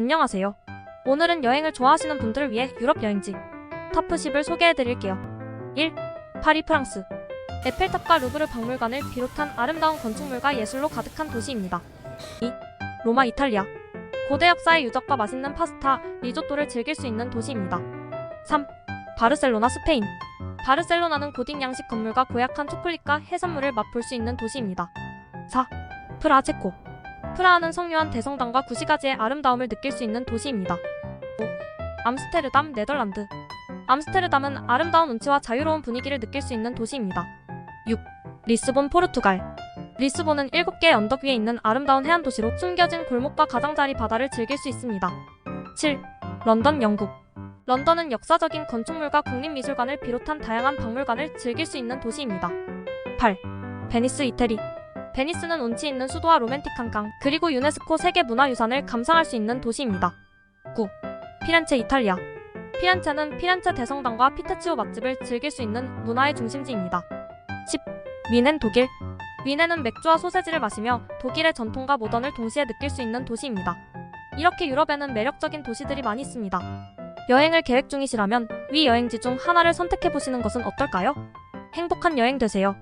안녕하세요. 오늘은 여행을 좋아하시는 분들을 위해 유럽 여행지 탑10을 소개해드릴게요. 1. 파리 프랑스 에펠탑과 루브르 박물관을 비롯한 아름다운 건축물과 예술로 가득한 도시입니다. 2. 로마 이탈리아 고대 역사의 유적과 맛있는 파스타, 리조또를 즐길 수 있는 도시입니다. 3. 바르셀로나 스페인 바르셀로나는 고딕 양식 건물과 고약한 초콜릿과 해산물을 맛볼 수 있는 도시입니다. 4. 프라 체코 프라하는 성유한 대성당과 구시가지의 아름다움을 느낄 수 있는 도시입니다. 5. 암스테르담, 네덜란드 암스테르담은 아름다운 운치와 자유로운 분위기를 느낄 수 있는 도시입니다. 6. 리스본, 포르투갈 리스본은 7개의 언덕 위에 있는 아름다운 해안 도시로 숨겨진 골목과 가장자리 바다를 즐길 수 있습니다. 7. 런던, 영국 런던은 역사적인 건축물과 국립미술관을 비롯한 다양한 박물관을 즐길 수 있는 도시입니다. 8. 베니스, 이태리 베니스는 운치 있는 수도와 로맨틱한 강, 그리고 유네스코 세계문화유산을 감상할 수 있는 도시입니다. 9. 피렌체, 이탈리아 피렌체는 피렌체 대성당과 피테치오 맛집을 즐길 수 있는 문화의 중심지입니다. 10. 위넨, 독일 위넨은 맥주와 소세지를 마시며 독일의 전통과 모던을 동시에 느낄 수 있는 도시입니다. 이렇게 유럽에는 매력적인 도시들이 많이 있습니다. 여행을 계획 중이시라면 위 여행지 중 하나를 선택해 보시는 것은 어떨까요? 행복한 여행 되세요.